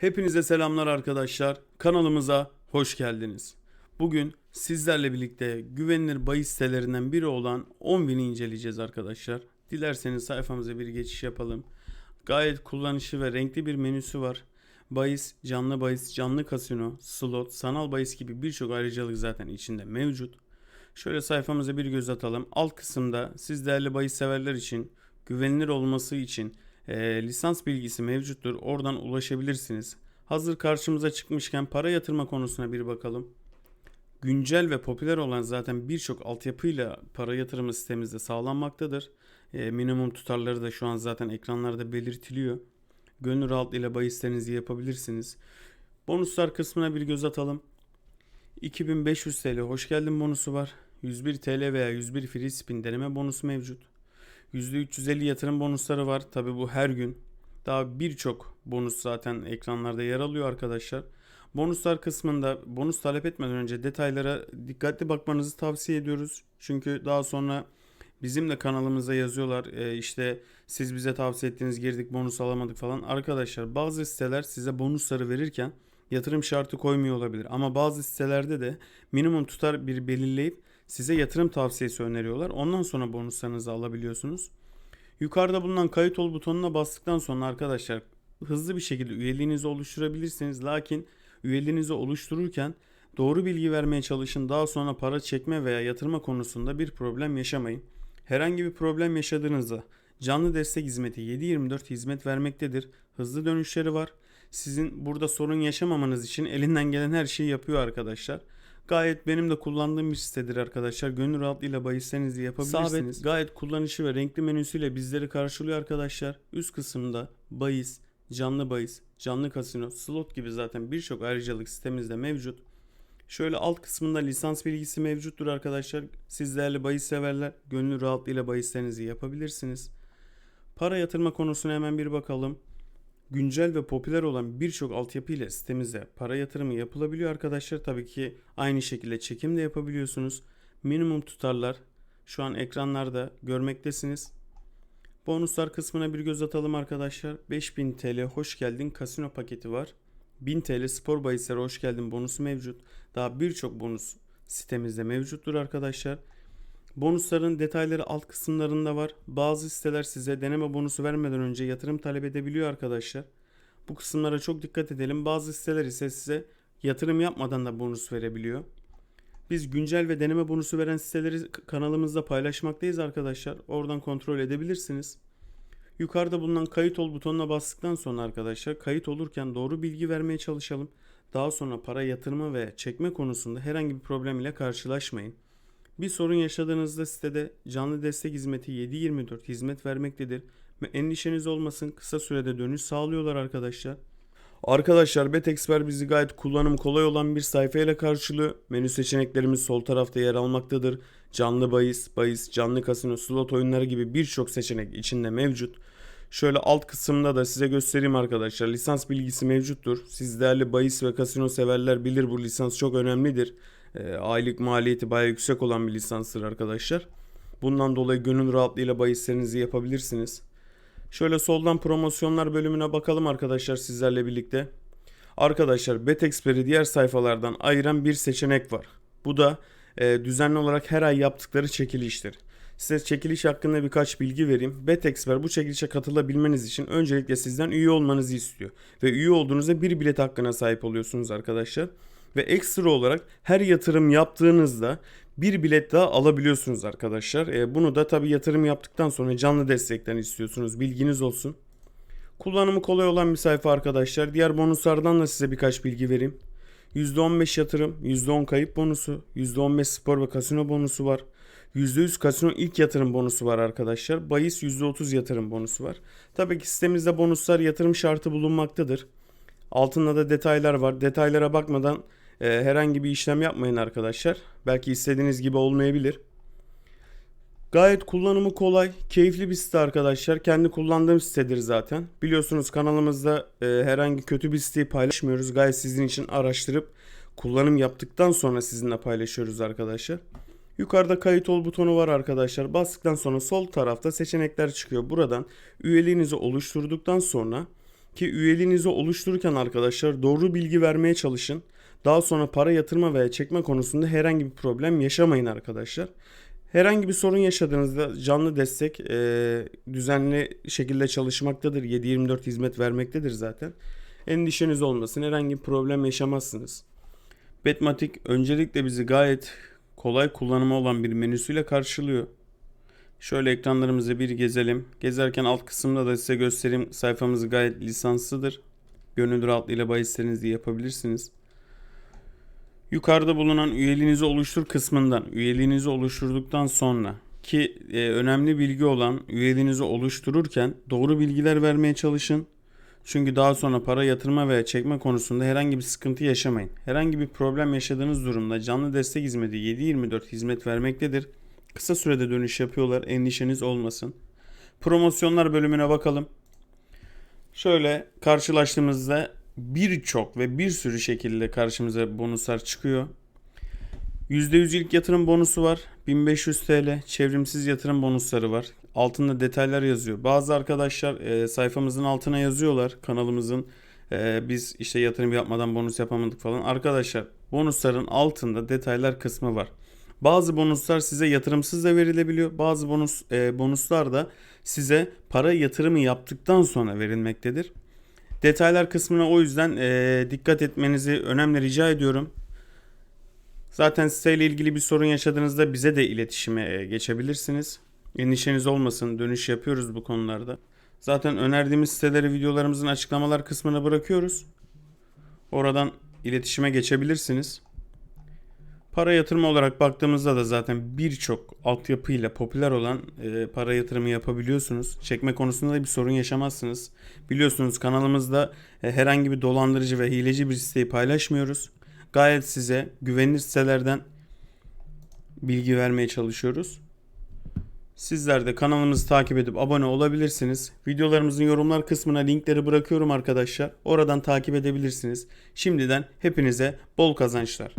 Hepinize selamlar arkadaşlar. Kanalımıza hoş geldiniz. Bugün sizlerle birlikte güvenilir bahis sitelerinden biri olan 10.000'i inceleyeceğiz arkadaşlar. Dilerseniz sayfamıza bir geçiş yapalım. Gayet kullanışlı ve renkli bir menüsü var. Bahis, canlı bahis, canlı kasino, slot, sanal bahis gibi birçok ayrıcalık zaten içinde mevcut. Şöyle sayfamıza bir göz atalım. Alt kısımda siz değerli bahis severler için güvenilir olması için e, lisans bilgisi mevcuttur. Oradan ulaşabilirsiniz. Hazır karşımıza çıkmışken para yatırma konusuna bir bakalım. Güncel ve popüler olan zaten birçok altyapıyla para yatırımı sitemizde sağlanmaktadır. E, minimum tutarları da şu an zaten ekranlarda belirtiliyor. Gönül rahatlığıyla bahislerinizi yapabilirsiniz. Bonuslar kısmına bir göz atalım. 2500 TL hoş geldin bonusu var. 101 TL veya 101 free spin deneme bonusu mevcut. %350 yatırım bonusları var. Tabi bu her gün. Daha birçok bonus zaten ekranlarda yer alıyor arkadaşlar. Bonuslar kısmında bonus talep etmeden önce detaylara dikkatli bakmanızı tavsiye ediyoruz. Çünkü daha sonra bizim de kanalımıza yazıyorlar. E, işte siz bize tavsiye ettiğiniz girdik bonus alamadık falan. Arkadaşlar bazı siteler size bonusları verirken yatırım şartı koymuyor olabilir. Ama bazı sitelerde de minimum tutar bir belirleyip size yatırım tavsiyesi öneriyorlar. Ondan sonra bonuslarınızı alabiliyorsunuz. Yukarıda bulunan kayıt ol butonuna bastıktan sonra arkadaşlar hızlı bir şekilde üyeliğinizi oluşturabilirsiniz. Lakin üyeliğinizi oluştururken doğru bilgi vermeye çalışın. Daha sonra para çekme veya yatırma konusunda bir problem yaşamayın. Herhangi bir problem yaşadığınızda canlı destek hizmeti 7/24 hizmet vermektedir. Hızlı dönüşleri var. Sizin burada sorun yaşamamanız için elinden gelen her şeyi yapıyor arkadaşlar. Gayet benim de kullandığım bir sitedir arkadaşlar. Gönül rahatlığıyla bahislerinizi yapabilirsiniz. Sabit, gayet kullanışı ve renkli menüsüyle bizleri karşılıyor arkadaşlar. Üst kısımda bahis, canlı bahis, canlı kasino, slot gibi zaten birçok ayrıcalık sitemizde mevcut. Şöyle alt kısmında lisans bilgisi mevcuttur arkadaşlar. Siz değerli bahis severler gönül rahatlığıyla bahislerinizi yapabilirsiniz. Para yatırma konusuna hemen bir bakalım güncel ve popüler olan birçok altyapı ile sitemizde para yatırımı yapılabiliyor arkadaşlar. Tabii ki aynı şekilde çekim de yapabiliyorsunuz. Minimum tutarlar şu an ekranlarda görmektesiniz. Bonuslar kısmına bir göz atalım arkadaşlar. 5000 TL hoş geldin kasino paketi var. 1000 TL spor bahisleri hoş geldin bonusu mevcut. Daha birçok bonus sitemizde mevcuttur arkadaşlar. Bonusların detayları alt kısımlarında var. Bazı siteler size deneme bonusu vermeden önce yatırım talep edebiliyor arkadaşlar. Bu kısımlara çok dikkat edelim. Bazı siteler ise size yatırım yapmadan da bonus verebiliyor. Biz güncel ve deneme bonusu veren siteleri kanalımızda paylaşmaktayız arkadaşlar. Oradan kontrol edebilirsiniz. Yukarıda bulunan kayıt ol butonuna bastıktan sonra arkadaşlar kayıt olurken doğru bilgi vermeye çalışalım. Daha sonra para yatırımı ve çekme konusunda herhangi bir problem ile karşılaşmayın. Bir sorun yaşadığınızda sitede canlı destek hizmeti 7/24 hizmet vermektedir. Ve endişeniz olmasın kısa sürede dönüş sağlıyorlar arkadaşlar. Arkadaşlar BetExpert bizi gayet kullanım kolay olan bir sayfayla karşılıyor. Menü seçeneklerimiz sol tarafta yer almaktadır. Canlı bahis, bahis, canlı kasino, slot oyunları gibi birçok seçenek içinde mevcut. Şöyle alt kısımda da size göstereyim arkadaşlar. Lisans bilgisi mevcuttur. Siz değerli bahis ve kasino severler bilir bu lisans çok önemlidir. E, aylık maliyeti bayağı yüksek olan bir lisanstır arkadaşlar. Bundan dolayı gönül rahatlığıyla bahislerinizi yapabilirsiniz. Şöyle soldan promosyonlar bölümüne bakalım arkadaşlar sizlerle birlikte. Arkadaşlar BetExpert'i diğer sayfalardan ayıran bir seçenek var. Bu da e, düzenli olarak her ay yaptıkları çekiliştir. Size çekiliş hakkında birkaç bilgi vereyim. BetExpert bu çekilişe katılabilmeniz için öncelikle sizden üye olmanızı istiyor. Ve üye olduğunuzda bir bilet hakkına sahip oluyorsunuz arkadaşlar. Ve ekstra olarak her yatırım yaptığınızda bir bilet daha alabiliyorsunuz arkadaşlar. E, bunu da tabi yatırım yaptıktan sonra canlı destekten istiyorsunuz. Bilginiz olsun. Kullanımı kolay olan bir sayfa arkadaşlar. Diğer bonuslardan da size birkaç bilgi vereyim. %15 yatırım, %10 kayıp bonusu, %15 spor ve kasino bonusu var. %100 kasino ilk yatırım bonusu var arkadaşlar. Bayis %30 yatırım bonusu var. Tabii ki sitemizde bonuslar yatırım şartı bulunmaktadır. Altında da detaylar var. Detaylara bakmadan e, herhangi bir işlem yapmayın arkadaşlar. Belki istediğiniz gibi olmayabilir. Gayet kullanımı kolay, keyifli bir site arkadaşlar. Kendi kullandığım sitedir zaten. Biliyorsunuz kanalımızda e, herhangi kötü bir siteyi paylaşmıyoruz. Gayet sizin için araştırıp kullanım yaptıktan sonra sizinle paylaşıyoruz arkadaşlar. Yukarıda kayıt ol butonu var arkadaşlar. Bastıktan sonra sol tarafta seçenekler çıkıyor. Buradan üyeliğinizi oluşturduktan sonra Ki üyeliğinizi oluştururken arkadaşlar doğru bilgi vermeye çalışın. Daha sonra para yatırma veya çekme konusunda herhangi bir problem yaşamayın arkadaşlar. Herhangi bir sorun yaşadığınızda canlı destek e, düzenli şekilde çalışmaktadır. 7-24 hizmet vermektedir zaten. Endişeniz olmasın. Herhangi bir problem yaşamazsınız. Betmatik öncelikle bizi gayet kolay kullanımı olan bir menüsüyle karşılıyor. Şöyle ekranlarımızı bir gezelim. Gezerken alt kısımda da size göstereyim. Sayfamız gayet lisanslıdır. Gönül rahatlığıyla bahislerinizi yapabilirsiniz. Yukarıda bulunan üyeliğinizi oluştur kısmından üyeliğinizi oluşturduktan sonra ki e, önemli bilgi olan üyeliğinizi oluştururken doğru bilgiler vermeye çalışın. Çünkü daha sonra para yatırma veya çekme konusunda herhangi bir sıkıntı yaşamayın. Herhangi bir problem yaşadığınız durumda canlı destek hizmeti 7/24 hizmet vermektedir. Kısa sürede dönüş yapıyorlar. Endişeniz olmasın. Promosyonlar bölümüne bakalım. Şöyle karşılaştığımızda birçok ve bir sürü şekilde karşımıza bonuslar çıkıyor. %100 ilk yatırım bonusu var. 1500 TL çevrimsiz yatırım bonusları var. Altında detaylar yazıyor. Bazı arkadaşlar e, sayfamızın altına yazıyorlar. Kanalımızın e, biz işte yatırım yapmadan bonus yapamadık falan. Arkadaşlar bonusların altında detaylar kısmı var. Bazı bonuslar size yatırımsız da verilebiliyor. Bazı bonus e, bonuslar da size para yatırımı yaptıktan sonra verilmektedir. Detaylar kısmına o yüzden e, dikkat etmenizi önemli rica ediyorum. Zaten siteyle ilgili bir sorun yaşadığınızda bize de iletişime geçebilirsiniz. Endişeniz olmasın. Dönüş yapıyoruz bu konularda. Zaten önerdiğimiz siteleri videolarımızın açıklamalar kısmına bırakıyoruz. Oradan iletişime geçebilirsiniz. Para yatırımı olarak baktığımızda da zaten birçok altyapıyla popüler olan e, para yatırımı yapabiliyorsunuz. Çekme konusunda da bir sorun yaşamazsınız. Biliyorsunuz kanalımızda e, herhangi bir dolandırıcı ve hileci bir siteyi paylaşmıyoruz. Gayet size güvenilir sitelerden bilgi vermeye çalışıyoruz. Sizler de kanalımızı takip edip abone olabilirsiniz. Videolarımızın yorumlar kısmına linkleri bırakıyorum arkadaşlar. Oradan takip edebilirsiniz. Şimdiden hepinize bol kazançlar.